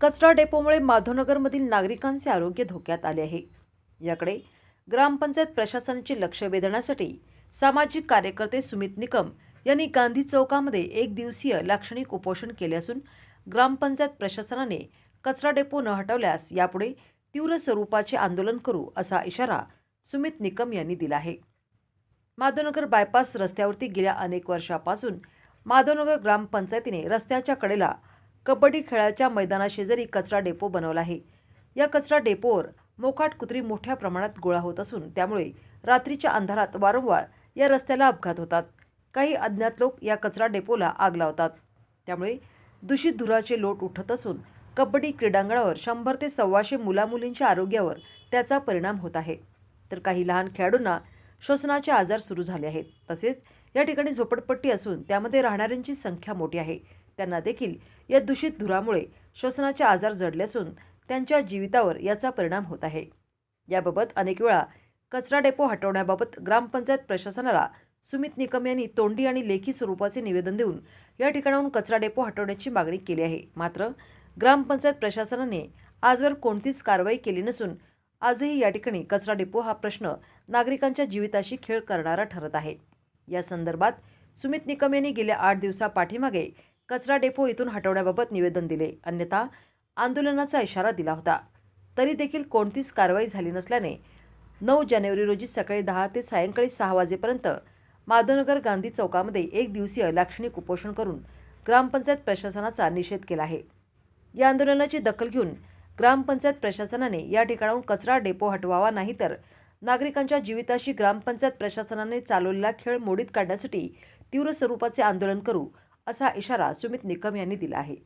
कचरा डेपोमुळे माधवनगरमधील नागरिकांचे आरोग्य धोक्यात आले आहे. याकडे ग्रामपंचायत प्रशासनाचे लक्ष वेधण्यासाठी सामाजिक कार्यकर्ते सुमित निकम यांनी गांधी चौकामध्ये एक दिवसीय लाक्षणिक उपोषण केले असून ग्रामपंचायत प्रशासनाने कचरा डेपो न हटवल्यास यापुढे तीव्र स्वरूपाचे आंदोलन करू असा इशारा सुमित निकम यांनी दिला आहे. माधवनगर बायपास रस्त्यावरती गेल्या अनेक वर्षापासून माधवनगर ग्रामपंचायतीने रस्त्याच्या कडेला कबड्डी खेळाच्या मैदानाशेजारी कचरा डेपो बनवला आहे. या कचरा डेपोवर मोकाट कुत्री मोठ्या प्रमाणात गोळा होत असून त्यामुळे रात्रीच्या अंधारात वारंवार या रस्त्याला अपघात होतात. काही अज्ञात लोक या कचरा डेपोला आग लावतात. त्यामुळे दूषित धुराचे लोट उठत असून कबड्डी क्रीडांगणावर शंभर ते सव्वाशे मुलामुलींच्या आरोग्यावर त्याचा परिणाम होत आहे. तर काही लहान खेळाडूंना श्वसनाचे आजार सुरू झाले आहेत. तसेच या ठिकाणी झोपडपट्टी असून त्यामध्ये राहणाऱ्यांची संख्या मोठी आहे. त्यांना देखील या दूषित धुरामुळे श्वसनाचे आजार जडले असून त्यांच्या जीवितावर याचा परिणाम होत आहे. याबाबत अनेक वेळा कचरा डेपो हटवण्याबाबत ग्रामपंचायत प्रशासनाला सुमित निकम यांनी तोंडी आणि लेखी स्वरूपाचे निवेदन देऊन या ठिकाणाहून कचरा डेपो हटवण्याची मागणी केली आहे. मात्र ग्रामपंचायत प्रशासनाने आजवर कोणतीच कारवाई केली नसून आजही या ठिकाणी कचरा डेपो हा प्रश्न नागरिकांच्या जीविताशी खेळ करणारा ठरत आहे. या संदर्भात सुमित निकम यांनी गेल्या आठ दिवसा पाठीमागे कचरा डेपो इथून हटवण्याबाबत निवेदन दिले. अन्यथा आंदोलनाचा इशारा दिला होता. तरी देखील कोणतीच कारवाई झाली नसल्याने नऊ जानेवारी रोजी सकाळी दहा ते सायंकाळी सहा वाजेपर्यंत माधवनगर गांधी चौकामध्ये एक दिवसीय लाक्षणिक उपोषण करून ग्रामपंचायत प्रशासनाचा निषेध केला आहे. या आंदोलनाची दखल घेऊन ग्रामपंचायत प्रशासनाने या ठिकाणाहून कचरा डेपो हटवावा नाही तर नागरिकांच्या जीविताशी ग्रामपंचायत प्रशासनाने चालवलेला खेळ मोडीत काढण्यासाठी तीव्र स्वरूपाचे आंदोलन करू असा इशारा सुमित निकम यांनी दिला आहे.